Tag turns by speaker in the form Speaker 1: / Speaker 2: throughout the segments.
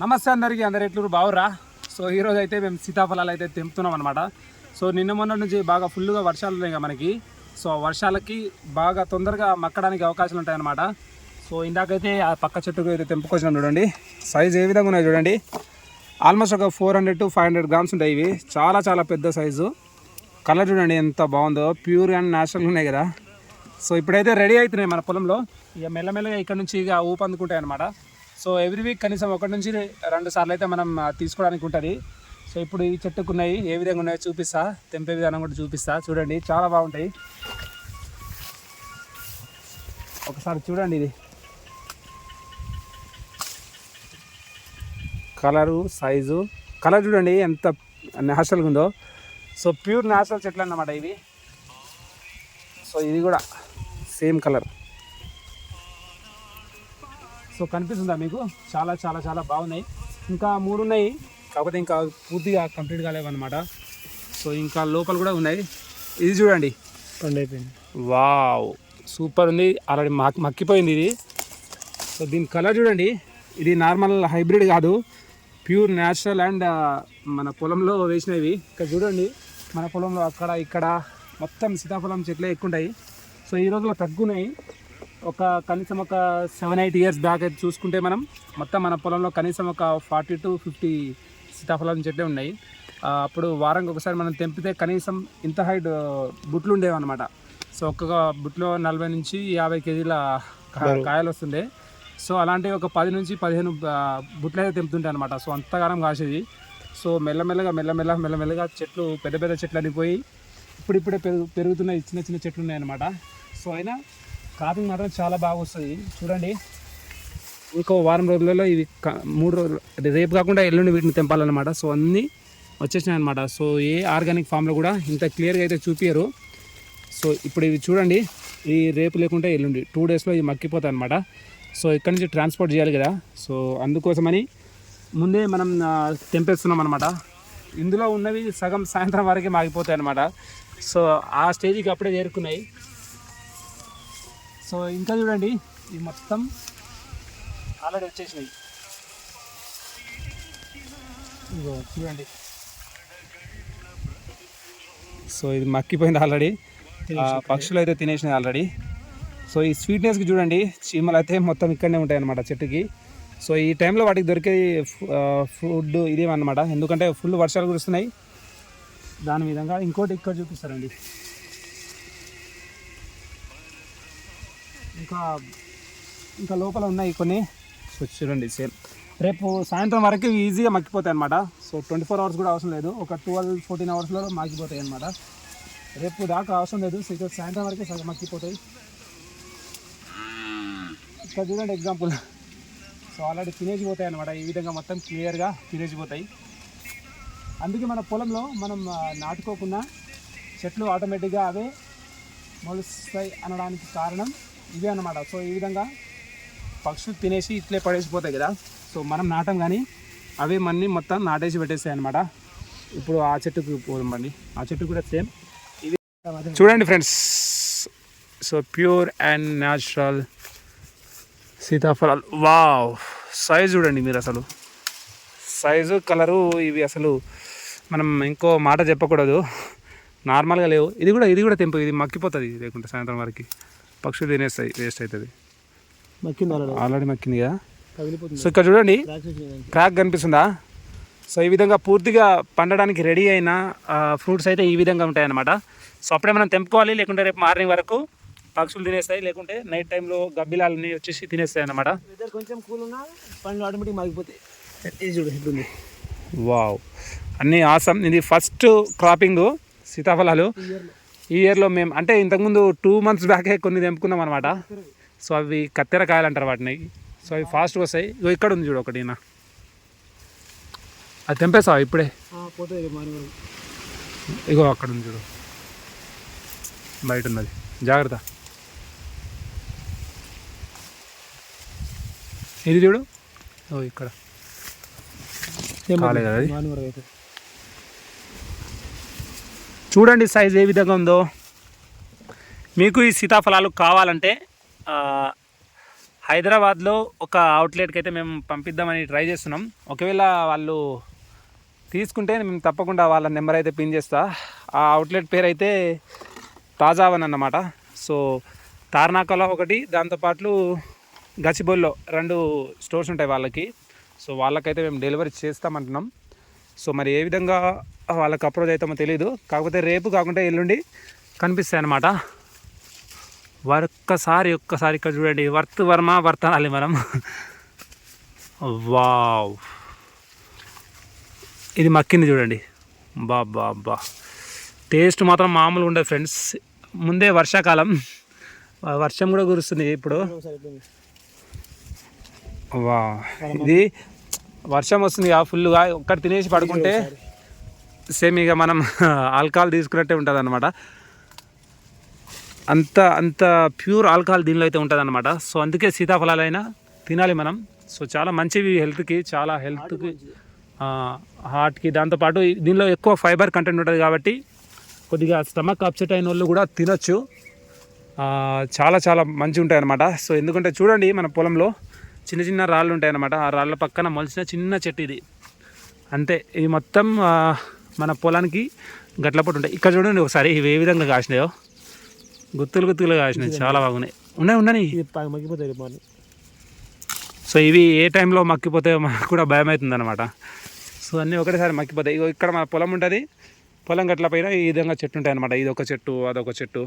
Speaker 1: నమస్తే అందరికీ అందరు ఎట్లు బావురా సో ఈరోజు అయితే మేము సీతాఫలాలు అయితే తెంపుతున్నాం అనమాట సో నిన్న మొన్న నుంచి బాగా ఫుల్గా వర్షాలు ఉన్నాయి మనకి. సో ఆ వర్షాలకి బాగా తొందరగా మక్కడానికి అవకాశాలు ఉంటాయన్నమాట. సో ఇందాకైతే ఆ పక్క చెట్టుకు అయితే తెంపుకొచ్చినాం చూడండి. సైజ్ ఏ విధంగా ఉన్నాయి చూడండి. ఆల్మోస్ట్ ఒక four hundred to five hundred grams ఉంటాయి ఇవి. చాలా చాలా పెద్ద సైజు. కలర్ చూడండి ఎంత బాగుందో. ప్యూర్ అండ్ న్యాచురల్ ఉన్నాయి కదా. సో ఇప్పుడైతే రెడీ అవుతున్నాయి మన పొలంలో. ఇక మెల్లమెల్లగా ఇక్కడ నుంచి ఇక ఊపందుకుంటాయి అనమాట సో ఎవ్రీ వీక్ కనీసం ఒకటి నుంచి రెండు సార్లు అయితే మనం తీసుకోవడానికి ఉంటుంది. సో ఇప్పుడు ఈ చెట్టుకు ఉన్నాయి ఏ విధంగా ఉన్నాయో చూపిస్తా. తెంపే విధానం కూడా చూపిస్తా. చూడండి చాలా బాగుంటాయి. ఒకసారి చూడండి ఇది. కలరు సైజు కలర్ చూడండి ఎంత న్యాచురల్గా ఉందో. సో ప్యూర్ న్యాచురల్ చెట్లు అన్నమాట ఇవి. సో ఇది కూడా సేమ్ కలర్. సో కనిపిస్తుందా మీకు? చాలా చాలా చాలా బాగున్నాయి. ఇంకా మూడు ఉన్నాయి కాకపోతే ఇంకా పూర్తిగా కంప్లీట్ కాలేవన్నమాట. సో ఇంకా లోపల కూడా ఉన్నాయి. ఇది చూడండి.
Speaker 2: పండు అయిపోయింది
Speaker 1: వావ్! సూపర్ ఉంది. ఆల్రెడీ మక్ మక్కిపోయింది ఇది. సో దీని కలర్ చూడండి. ఇది నార్మల్ హైబ్రిడ్ కాదు. ప్యూర్ న్యాచురల్ అండ్ మన పొలంలో వేసినవి. ఇక్కడ చూడండి. మన పొలంలో అక్కడ ఇక్కడ మొత్తం సీతాఫలం చెట్లే ఎక్కువ ఉంటాయి సో ఈ రోజులో తగ్గున్నాయి. ఒక కనీసం ఒక సెవెన్ ఎయిట్ ఇయర్స్ బ్యాక్ అయితే చూసుకుంటే మనం మొత్తం మన పొలంలో కనీసం ఒక ఫార్టీ టు ఫిఫ్టీ సీతాఫలం చెట్లే ఉన్నాయి. అప్పుడు వారానికి ఒకసారి మనం తెంపితే కనీసం ఇంత హైట్ బుట్లు ఉండేవి అనమాట సో ఒక్కొక్క బుట్లో నలభై నుంచి యాభై కేజీల కాయలు వస్తుండే. సో అలాంటి ఒక పది నుంచి పదిహేను బుట్లు అయితే తెంపుతుంటాయి అనమాట సో అంతగానం కాసేది. సో మెల్లమెల్లగా మెల్లమెల్ల మెల్లమెల్లగా చెట్లు పెద్ద పెద్ద చెట్లు అని పోయి ఇప్పుడిప్పుడే పెరుగు పెరుగుతున్నాయి చిన్న చిన్న చెట్లు ఉన్నాయి అనమాట సో అయినా కాఫీ మాత్రం చాలా బాగా వస్తుంది. చూడండి. ఇంకో వారం రోజులలో ఇవి మూడు రోజులు అంటే రేపు కాకుండా ఎల్లుండి వీటిని తెంపాలన్నమాట. సో అన్నీ వచ్చేసినాయి అనమాట సో ఏ ఆర్గానిక్ ఫామ్లో కూడా ఇంత క్లియర్గా అయితే చూపించరు సో ఇప్పుడు ఇవి చూడండి. ఈ రేపు లేకుంటే ఎల్లుండి టూ డేస్లో ఇవి మక్కిపోతాయి అనమాట సో ఇక్కడ నుంచి ట్రాన్స్పోర్ట్ చేయాలి కదా. సో అందుకోసమని ముందే మనం తెంపేస్తున్నాం అనమాట ఇందులో ఉన్నవి సగం సాయంత్రం వరకే మాగిపోతాయి అనమాట సో ఆ స్టేజ్కి అప్పుడే చేరుకున్నాయి. సో ఇంకా చూడండి ఇది మొత్తం ఆల్రెడీ వచ్చేసినాయి ఇదిగో చూడండి. సో ఇది మక్కిపోయింది ఆల్రెడీ. పక్షులు అయితే తినేసినాయి ఆల్రెడీ. సో ఈ స్వీట్నెస్కి చూడండి చీమలు అయితే మొత్తం ఇక్కడనే ఉంటాయి అన్నమాట చెట్టుకి. సో ఈ టైంలో వాటికి దొరికే ఫుడ్ ఇదేమన్నమాట. ఎందుకంటే ఫుల్ వర్షాలు కురుస్తున్నాయి. దాని విధంగా ఇంకోటి ఇక్కడ చూపిస్తారండి ఇంకా ఇంకా లోపల ఉన్నాయి కొన్ని. సో చూడండి సేమ్. రేపు సాయంత్రం వరకు ఈజీగా మక్కిపోతాయి అనమాట సో ట్వంటీ ఫోర్ అవర్స్ కూడా అవసరం లేదు. ఒక ట్వెల్వ్ ఫోర్టీన్ అవర్స్లో మగ్గిపోతాయి అనమాట రేపు దాకా అవసరం లేదు. సో ఇక్కడ సాయంత్రం వరకే సగం మక్కిపోతాయి ఇక్కడ చూడండి ఎగ్జాంపుల్ సో ఆల్రెడీ తినేసి పోతాయి అనమాట ఈ విధంగా మొత్తం క్లియర్గా తినేసి పోతాయి. అందుకే మన పొలంలో మనం నాటుకోకుండా చెట్లు ఆటోమేటిక్గా అవే మొలుస్తాయి అనడానికి కారణం ఇవే అన్నమాట. సో ఈ విధంగా పక్షులు తినేసి ఇట్లే పడేసిపోతాయి కదా. సో మనం నాటం కానీ అవే మన్ని మొత్తం నాటేసి పెట్టేస్తాయి అనమాట ఇప్పుడు ఆ చెట్టుకు పోదండి ఆ చెట్టు కూడా సేమ్. ఇది చూడండి friends. So pure and natural సీతాఫలాలు. వావ్! సైజ్ చూడండి మీరు అసలు. సైజు కలరు ఇవి అసలు మనం ఇంకో మాట చెప్పకూడదు. నార్మల్గా లేవు. ఇది కూడా ఇది కూడా తెంపు. ఇది మక్కిపోతుంది లేకుంటే సాయంత్రం వరకు. పక్షులు తినేస్తాయి వేస్ట్ అవుతుంది
Speaker 2: ఆల్రెడీ
Speaker 1: మక్కింది కదా సో ఇక్కడ చూడండి క్రాక్ కనిపిస్తుందా? సో ఈ విధంగా పూర్తిగా పండడానికి రెడీ అయిన ఫ్రూట్స్ అయితే ఈ విధంగా ఉంటాయి అన్నమాట సో అప్పుడే మనం తెంపుకోవాలి లేకుంటే రేపు మార్నింగ్ వరకు పక్షులు తినేస్తాయి లేకుంటే నైట్ టైంలో గబ్బిలాలని వచ్చేసి తినేస్తాయి అన్నమాట
Speaker 2: కొంచెం కూల్ ఉన్నా పండ్లు ఆటోమేటిక్ మాగిపోతాయి.
Speaker 1: వావ్ అన్నీ ఆసం ఇది ఫస్ట్ క్రాపింగ్ సీతాఫలాలు. ఈ ఇయర్లో మేము అంటే ఇంతకుముందు టూ మంత్స్ బ్యాకే కొన్ని తెంపుకున్నాం అనమాట సో అవి కత్తెర కాయలు అంటారు వాటిని. సో అవి ఫాస్ట్గా వస్తాయి. ఇగో ఇక్కడ ఉంది చూడు ఒకటి నా అది తెంపేసావా ఇప్పుడే? ఇగో అక్కడ ఉంది చూడు. బయట ఉన్నది. జాగ్రత్త. ఇది చూడు. ఓ ఇక్కడ. కాలేదు అది? చూడండి సైజ్ ఏ విధంగా ఉందో. మీకు ఈ సీతాఫలాలు కావాలంటే హైదరాబాద్లో ఒక అవుట్లెట్కి అయితే మేము పంపిద్దామని ట్రై చేస్తున్నాం. ఒకవేళ వాళ్ళు తీసుకుంటే మేము తప్పకుండా వాళ్ళ నెంబర్ అయితే పిన్ చేస్తా. ఆ అవుట్లెట్ పేరు అయితే తాజావన్ అన్నమాట. సో తార్నాకలో ఒకటి దాంతోపాటు గచ్చిబోల్లో రెండు స్టోర్స్ ఉంటాయి వాళ్ళకి. సో వాళ్ళకైతే మేము డెలివరీ చేస్తామంటున్నాం. సో మరి ఏ విధంగా వాళ్ళకి అప్రోచ్ అవుతామో తెలియదు కాకపోతే రేపు కాకుండా ఎల్లుండి కనిపిస్తాయి అన్నమాట. ఒక్కసారి ఒక్కసారి ఇక్కడ చూడండి. వర్త్ వర్మ వర్తనాలి మనం. వావ్. ఇది మక్కింది చూడండి. బా బా బా. టేస్ట్ మాత్రం మామూలుగా ఉండదు ఫ్రెండ్స్. ముందే వర్షాకాలం. వర్షం కూడా కురుస్తుంది ఇప్పుడు. వా ఇది వర్షం వస్తుంది ఫుల్గా. ఒక్కటి తినేసి పడుకుంటే సేమ్ ఇక మనం ఆల్కహాల్ తీసుకున్నట్టే ఉంటుంది అనమాట అంత అంత ప్యూర్ ఆల్కహాల్ దీనిలో అయితే ఉంటుంది అనమాట సో అందుకే సీతాఫలాలైనా తినాలి మనం. సో చాలా మంచివి హెల్త్కి చాలా హెల్త్కి హార్ట్కి. దాంతోపాటు దీనిలో ఎక్కువ ఫైబర్ కంటెంట్ ఉంటుంది కాబట్టి కొద్దిగా స్టమక్ అప్సెట్ అయిన వాళ్ళు కూడా తినొచ్చు. చాలా చాలా మంచిగా ఉంటాయి అనమాట సో ఎందుకంటే చూడండి మన పొలంలో చిన్న చిన్న రాళ్ళు ఉంటాయి అన్నమాట ఆ రాళ్ళ పక్కన మొలిచిన చిన్న చెట్టు ఇది. అంతే. ఇది మొత్తం మన పొలానికి గట్లపట్టు ఉంటాయి. ఇక్కడ చూడండి ఒకసారి ఇవి ఏ విధంగా కాసినాయో. గుత్తులు గుత్తులు కాసినాయి. చాలా బాగున్నాయి. ఉన్నాయి ఉన్నాయి.
Speaker 2: మార్నింగ్.
Speaker 1: సో ఇవి ఏ టైంలో మక్కిపోతాయో మనకు కూడా భయం అవుతుంది అనమాట సో అన్నీ ఒకటేసారి మక్కిపోతాయి ఇగో ఇక్కడ మన పొలం ఉంటుంది. పొలం గట్ల పైన ఈ విధంగా చెట్టు ఉంటాయి అనమాట ఇది ఒక చెట్టు అదొక చెట్టు.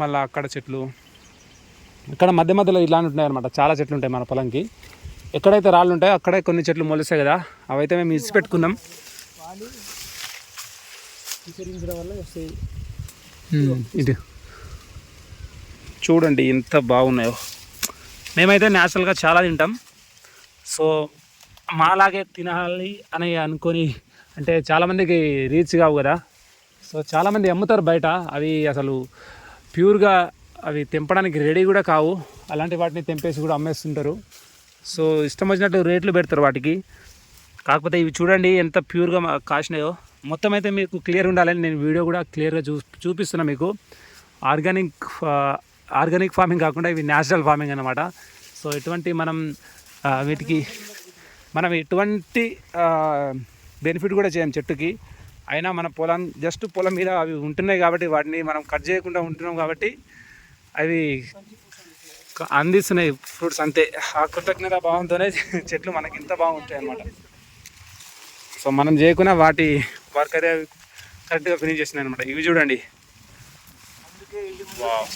Speaker 1: మళ్ళీ అక్కడ చెట్లు. ఇక్కడ మధ్య మధ్యలో ఇలాంటి ఉంటాయి అనమాట చాలా చెట్లు ఉంటాయి మన పొలంకి. ఎక్కడైతే రాళ్ళు ఉంటాయో అక్కడే కొన్ని చెట్లు మొలుస్తాయి కదా. అవైతే మేము ఇసి పెట్టుకున్నాం
Speaker 2: వల్ల వస్తాయి.
Speaker 1: ఇది చూడండి ఎంత బాగున్నాయో. మేమైతే న్యాచురల్గా చాలా తింటాం. సో మాలాగే తినాలి అని అనుకొని అంటే చాలామందికి రీచ్ కావు కదా. సో చాలామంది అమ్ముతారు బయట. అవి అసలు ప్యూర్గా అవి తెంపడానికి రెడీ కూడా కావు. అలాంటి వాటిని తెంపేసి కూడా అమ్మేస్తుంటారు. సో ఇష్టం వచ్చినట్టు రేట్లు పెడతారు వాటికి. కాకపోతే ఇవి చూడండి ఎంత ప్యూర్గా కాసినాయో. మొత్తం అయితే మీకు క్లియర్ ఉండాలని నేను వీడియో కూడా క్లియర్గా చూ చూపిస్తున్నా మీకు. ఆర్గానిక్ ఆర్గానిక్ ఫార్మింగ్ కాకుండా ఇవి న్యాచురల్ ఫార్మింగ్ అనమాట సో ఎటువంటి మనం వీటికి మనం ఎటువంటి బెనిఫిట్ కూడా చేయం చెట్టుకి. అయినా మన పొలం జస్ట్ పొలం మీద అవి ఉంటున్నాయి కాబట్టి వాటిని మనం కట్ చేయకుండా ఉంటున్నాం కాబట్టి అవి అందిస్తున్నాయి. ఫ్రూట్స్ అంతే. ఆ కృతజ్ఞత భావంతోనే చెట్లు మనకి ఇంత బాగుంటాయి అన్నమాట సో మనం చేయకుండా వాటి వర్క్ అయితే కరెక్ట్గా ఫినిష్ చేసినాయి అనమాట ఇవి చూడండి.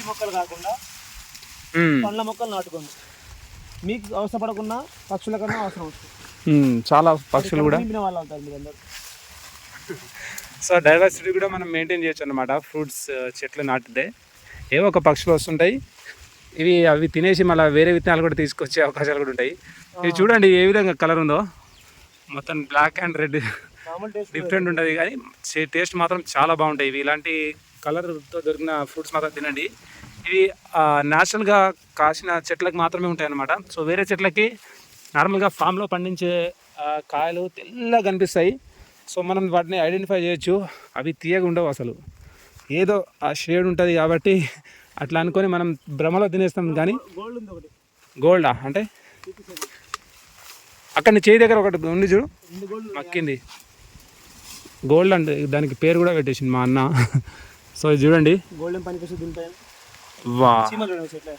Speaker 2: మొక్కలు కాకుండా. పండ్ల మొక్కలు నాటుకోండి. మీకు అవసరపడకుండా పక్షుల కన్నా అవసరం వస్తుంది.
Speaker 1: చాలా పక్షులు కూడా. సో డైవర్సిటీ కూడా మనం మెయింటైన్ చేయొచ్చు అనమాట ఫ్రూట్స్ చెట్లు నాటితే. ఏవో ఒక పక్షులు వస్తుంటాయి. ఇవి అవి తినేసి మళ్ళీ వేరే విత్తనాలు కూడా తీసుకొచ్చే అవకాశాలు కూడా ఉంటాయి. ఇవి చూడండి ఏ విధంగా కలర్ ఉందో. మొత్తం బ్లాక్ అండ్ రెడ్ డిఫరెంట్ ఉంటుంది కానీ టేస్ట్ మాత్రం చాలా బాగుంటాయి. ఇవి ఇలాంటి కలర్తో దొరికిన ఫ్రూట్స్ మాత్రం తినండి. ఇవి న్యాచురల్గా కాసిన చెట్లకు మాత్రమే ఉంటాయి అన్నమాట సో వేరే చెట్లకి నార్మల్గా ఫామ్లో పండించే కాయలు తెల్లగా కనిపిస్తాయి. సో మనం వాటిని ఐడెంటిఫై చేయొచ్చు. అవి తీయగా ఉండవు అసలు. ఏదో ఆ షేడ్ ఉంటుంది కాబట్టి అట్లా అనుకొని మనం భ్రమలో తినేస్తాం కానీ
Speaker 2: గోల్డ్ ఉంది ఒకటి.
Speaker 1: గోల్డా అంటే అక్కడ నీ చేయి దగ్గర ఒకటి ఉంది చూడు. మక్కింది గోల్డ్ అంటే దానికి పేరు కూడా పెట్టేసింది మా అన్న. సో ఇది చూడండి.
Speaker 2: గోల్డెన్ పనికి
Speaker 1: వా.
Speaker 2: చూడండి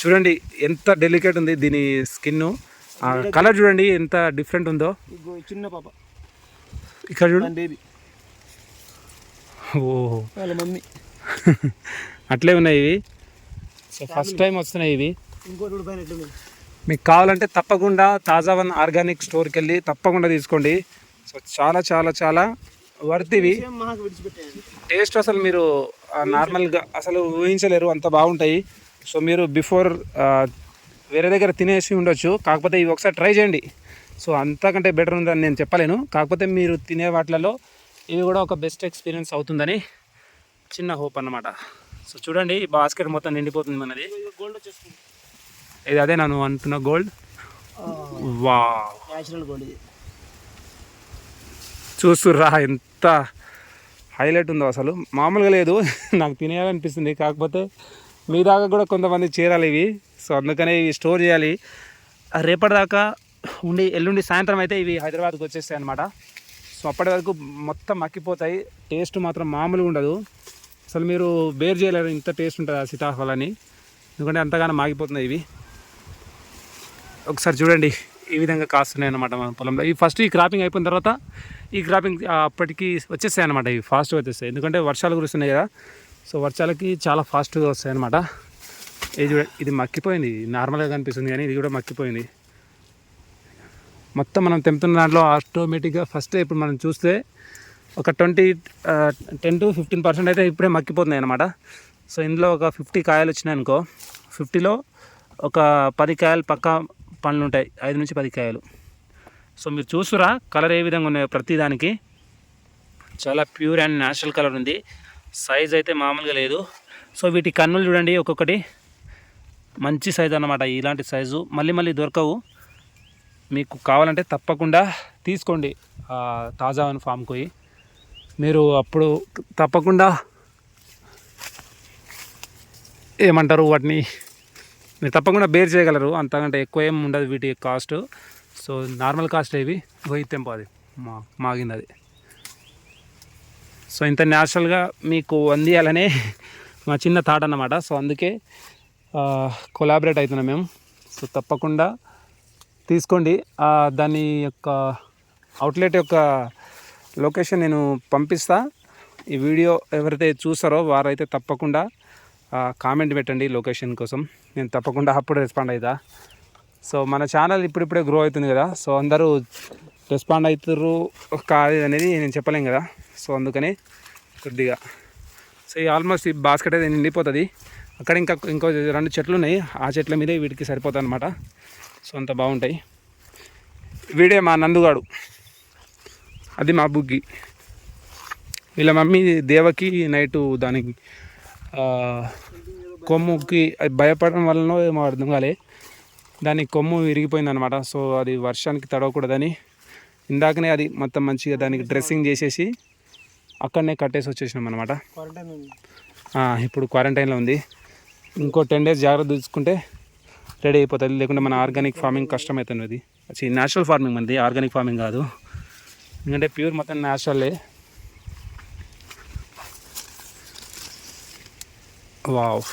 Speaker 1: చూడండి ఎంత డెలికేట్ ఉంది దీని స్కిన్ కలర్ చూడండి ఎంత డిఫరెంట్ ఉందో.
Speaker 2: చిన్న పాప.
Speaker 1: ఇక్కడ చూడు.
Speaker 2: దాని బేబీ
Speaker 1: ఓ
Speaker 2: వాళ్ళ మమ్మీ.
Speaker 1: అట్లే ఉన్నాయి ఇవి. సో ఫస్ట్ టైం వస్తున్నాయి ఇవి.
Speaker 2: ఇంకోటి
Speaker 1: మీకు కావాలంటే తప్పకుండా తాజా వన్ ఆర్గానిక్ స్టోర్కి వెళ్ళి తప్పకుండా తీసుకోండి. సో చాలా చాలా చాలా వర్త్ ఇవి.
Speaker 2: సేమ్ మహాకు విడిచిపెట్టేయండి.
Speaker 1: టేస్ట్ అసలు మీరు నార్మల్గా అసలు ఊహించలేరు అంత బాగుంటాయి. సో మీరు బిఫోర్ వేరే దగ్గర తినేసి ఉండొచ్చు. కాకపోతే ఇవి ఒకసారి ట్రై చేయండి. సో అంతకంటే బెటర్ ఉందని నేను చెప్పలేను. కాకపోతే మీరు తినే వాటిలలో ఇవి కూడా ఒక బెస్ట్ ఎక్స్పీరియన్స్ అవుతుందని చిన్న హోప్ అన్నమాట. సో చూడండి బాస్కెట్ మొత్తం నిండిపోతుంది మనది.
Speaker 2: గోల్డ్ వచ్చేస్తుంది.
Speaker 1: ఇది అదే నన్ను అంటున్న గోల్డ్? వా
Speaker 2: న్యాచురల్ గోల్డ్ ఇది.
Speaker 1: చూస్తుర్రా ఎంత హైలైట్ ఉందో అసలు. మామూలుగా లేదు నాకు తినేయాలనిపిస్తుంది. కాకపోతే మీ దాకా కూడా కొంతమంది చేరాలి ఇవి. సో అందుకనే ఇవి స్టోర్ చేయాలి. రేపటిదాకా ఉండి ఎల్లుండి సాయంత్రం అయితే ఇవి హైదరాబాద్కి వచ్చేస్తాయి అనమాట సో అప్పటి వరకు మొత్తం మక్కిపోతాయి. టేస్ట్ మాత్రం మామూలుగా ఉండదు. అసలు మీరు బేర్ చేయలేరు ఇంత టేస్ట్ ఉంటుంది ఆ సీతాఫలాన్ని ఎందుకంటే అంతగానో మాగిపోతున్నాయి ఇవి. ఒకసారి చూడండి ఈ విధంగా కాస్తున్నాయి అనమాట మన పొలంలో. ఈ ఫస్ట్ ఈ క్రాపింగ్ అయిపోయిన తర్వాత ఈ క్రాపింగ్ అప్పటికి వచ్చేస్తాయి అనమాట ఇవి ఫాస్ట్గా వచ్చేస్తాయి. ఎందుకంటే వర్షాలు కురుస్తున్నాయి కదా సో వర్షాలకి చాలా ఫాస్ట్గా వస్తాయి అనమాట ఇది చూడ ఇది మక్కిపోయింది నార్మల్గా కనిపిస్తుంది కానీ ఇది కూడా మక్కిపోయింది. మొత్తం మనం తెంపుతున్న దాంట్లో ఆటోమేటిక్గా ఫస్ట్ ఇప్పుడు మనం చూస్తే ఒక twenty ten to fifteen percent అయితే ఇప్పుడే మక్కిపోతున్నాయి అనమాట సో ఇందులో ఒక ఫిఫ్టీ కాయలు వచ్చినాయి అనుకో ఫిఫ్టీలో ఒక పది కాయలు పక్కా పండ్లు ఉంటాయి ఐదు నుంచి పది కాయలు. సో మీరు చూసురా కలర్ ఏ విధంగా ఉన్నాయో ప్రతిదానికి చాలా ప్యూర్ అండ్ న్యాచురల్ కలర్ ఉంది. సైజ్ అయితే మామూలుగా లేదు. సో వీటి కన్నులు చూడండి ఒక్కొక్కటి. మంచి సైజు అన్నమాట ఇలాంటి సైజు. మళ్ళీ మళ్ళీ దొరకవు. మీకు కావాలంటే తప్పకుండా తీసుకోండి. తాజా ఫామ్కి పోయి. మీరు అప్పుడు తప్పకుండా ఏమంటారు వాటిని? మీరు తప్పకుండా బేర్ చేయగలరు. అంతకంటే ఎక్కువ ఏం ఉండదు వీటి కాస్ట్. సో నార్మల్ కాస్ట్ ఇవి. పోయి తెంపాది మా మాగింది అది. సో ఇంత న్యాచురల్గా మీకు అందియాలనే మా చిన్న థాట్ అన్నమాట. సో అందుకే కొలాబరేట్ అవుతున్నాం మేము. సో తప్పకుండా తీసుకోండి. దాని యొక్క అవుట్లెట్ యొక్క లొకేషన్ నేను పంపిస్తా. ఈ వీడియో ఎవరైతే చూస్తారో వారైతే తప్పకుండా కామెంట్ పెట్టండి లొకేషన్ కోసం. నేను తప్పకుండా అప్పుడు రెస్పాండ్ అవుతా సో మన ఛానల్ ఇప్పుడిప్పుడే గ్రో అవుతుంది కదా. సో అందరూ రెస్పాండ్ అవుతారు కాదు అనేది నేను చెప్పలేం కదా. సో అందుకని కొద్దిగా. సో ఈ ఆల్మోస్ట్ ఈ బాస్కెట్ అయితే నిండిపోతుంది. అక్కడ ఇంకా ఇంకో రెండు చెట్లు ఉన్నాయి. ఆ చెట్ల మీదే వీటికి సరిపోతుంది అనమాట సో అంత బాగుంటాయి. వీడే మా నందుగాడు. అది మా బుగ్గి. వీళ్ళ మమ్మీ దేవకి నైటు దానికి కొమ్ముకి అది భయపడడం వలన ఏమో అర్థం కాలే. దాని కొమ్ము విరిగిపోయింది అనమాట సో అది వర్షానికి తడవకూడదని ఇందాకనే అది మొత్తం మంచిగా దానికి డ్రెస్సింగ్ చేసేసి అక్కడనే కట్టేసి వచ్చేసినాం అనమాట ఇప్పుడు క్వారంటైన్లో ఉంది. ఇంకో టెన్ డేస్ జాగ్రత్త చూసుకుంటే రెడీ అయిపోతుంది. లేకుంటే మన ఆర్గానిక్ ఫార్మింగ్ కష్టమవుతుంది అది అది న్యాచురల్ ఫార్మింగ్ మనది ఆర్గానిక్ ఫార్మింగ్ కాదు. ఎందుకంటే ప్యూర్ మొత్తం న్యాచురలే. వావ్.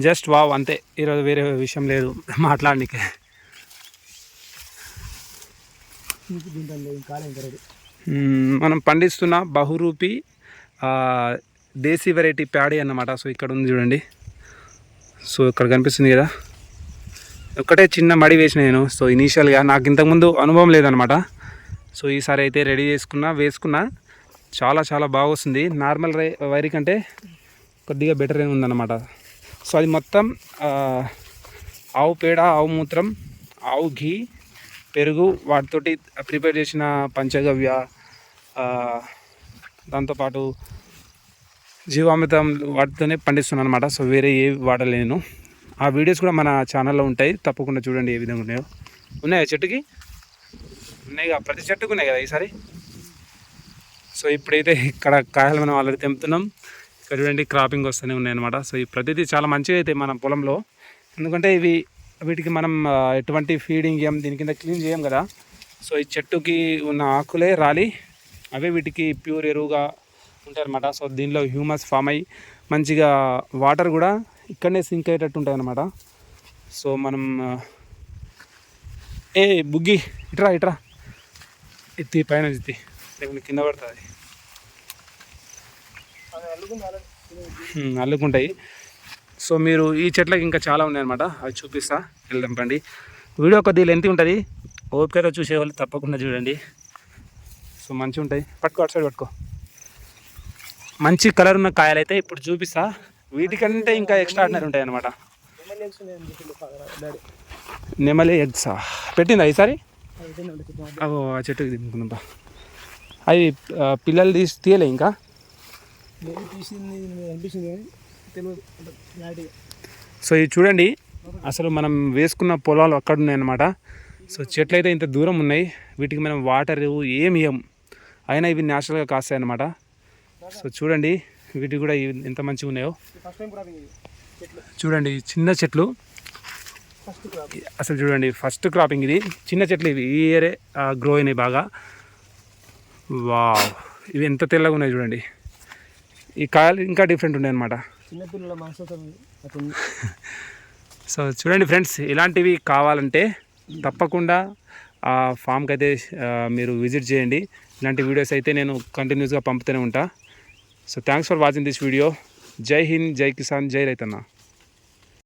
Speaker 1: జస్ట్ వావ్ అంతే. ఈరోజు వేరే విషయం లేదు. మాట్లాడడానికి మనం పండిస్తున్న బహురూపి దేశీ వెరైటీ ప్యాడీ అన్నమాట. సో ఇక్కడ ఉంది చూడండి. సో ఇక్కడ కనిపిస్తుంది కదా. ఒకటే చిన్న మడి వేసిన నేను. సో ఇనీషియల్గా నాకు ఇంతకుముందు అనుభవం లేదనమాట సో ఈసారి అయితే రెడీ చేసుకున్నా వేసుకున్నా చాలా చాలా బాగా వస్తుంది నార్మల్ రై వైరి కంటే కొద్దిగా బెటర్ ఏమి ఉందన్నమాట. సో అది మొత్తం ఆవు పేడ ఆవు మూత్రం ఆవు ఘీ పెరుగు వాటితోటి ప్రిపేర్ చేసిన పంచగవ్య దాంతోపాటు జీవామృతం వాటితోనే పండిస్తున్నాను అనమాట సో వేరే ఏ వాడలేను. ఆ వీడియోస్ కూడా మన ఛానల్లో ఉంటాయి. తప్పకుండా చూడండి ఏ విధంగా ఉన్నాయో. ఉన్నాయా చెట్టుకి? ఉన్నాయిగా. ప్రతి చెట్టుకు ఉన్నాయి కదా ఈసారి? సో ఇప్పుడైతే ఇక్కడ కాయలు మనం ఆల్రెడీ తెంపుతున్నాం. ఇక్కడ చూడండి క్రాపింగ్ వస్తూనే ఉన్నాయి అనమాట సో ఈ ప్రతిదీ చాలా మంచిగా అయితే మన పొలంలో. ఎందుకంటే ఇవి వీటికి మనం ఎటువంటి ఫీడింగ్ చేయం దీని కింద క్లీన్ చేయం కదా. సో ఈ చెట్టుకి ఉన్న ఆకులే రాలి అవే వీటికి ప్యూర్ ఎరువుగా ఉంటాయన్నమాట. సో దీనిలో హ్యూమస్ ఫామ్ అయ్యి మంచిగా వాటర్ కూడా ఇక్కడనే సింక్ అయ్యేటట్టు ఉంటాయి సో మనం ఏ బుగ్గి ఇట్రా ఇట్రా. ఎత్తి పైన ఎత్తి. లేకుంటే కింద పడుతుంది
Speaker 2: అది అల్లుకుంది ఆల్రెడీ
Speaker 1: ఉమ్, అల్లుకుంటాయి సో మీరు ఈ చెట్లకి ఇంకా చాలా ఉన్నాయన్నమాట. అవి చూపిస్తా వెళ్దాం పండి వీడియో కొద్దిగా లెంత్ ఉంటుంది. ఓపికగా చూసేవాళ్ళు తప్పకుండా చూడండి. సో మంచిగా ఉంటాయి. పట్టుకో అటు సైడ్ పట్టుకో. మంచి కలర్ ఉన్న కాయలు అయితే ఇప్పుడు చూపిస్తా. వీటికంటే ఇంకా ఎక్స్ట్రా ఆర్డినరీ ఉంటాయి అనమాట నెమలి ఎగ్సా. పెట్టిందా ఈసారి? ఓ ఆ చెట్టుకి తినుకుందా అవి పిల్లలు తీసి తీయలే ఇంకా?
Speaker 2: నేను తీసింది మీకు అనిపించింది కానీ తెలియదు. అంటే క్లారిటీ
Speaker 1: సో ఇది చూడండి అసలు మనం వేసుకున్న పొలాలు అక్కడ ఉన్నాయన్నమాట. సో చెట్లు అయితే ఇంత దూరం ఉన్నాయి వీటికి మనం వాటర్ ఏమి ఇవ్వం అయినా ఇవి న్యాచురల్గా కాస్తాయి అన్నమాట. సో చూడండి వీటికి కూడా ఎంత మంచిగా ఉన్నాయో. చూడండి చిన్న చెట్లు. అసలు చూడండి ఫస్ట్ క్రాపింగ్ ఇది. చిన్న చెట్లు ఇవి ఈ ఇయరే గ్రో అయినాయి బాగా. వా ఇవి ఎంత తెల్లగా ఉన్నాయి చూడండి. ఈ కాయలు ఇంకా డిఫరెంట్ ఉన్నాయి అనమాట
Speaker 2: చిన్నపిల్లల
Speaker 1: సో చూడండి ఫ్రెండ్స్ ఇలాంటివి కావాలంటే తప్పకుండా ఆ ఫామ్కి అయితే మీరు విజిట్ చేయండి. ఇలాంటి వీడియోస్ అయితే నేను కంటిన్యూస్గా పంపుతూనే ఉంటా. So thanks for watching this video Jai Hind Jai Kisan జై రైతన్న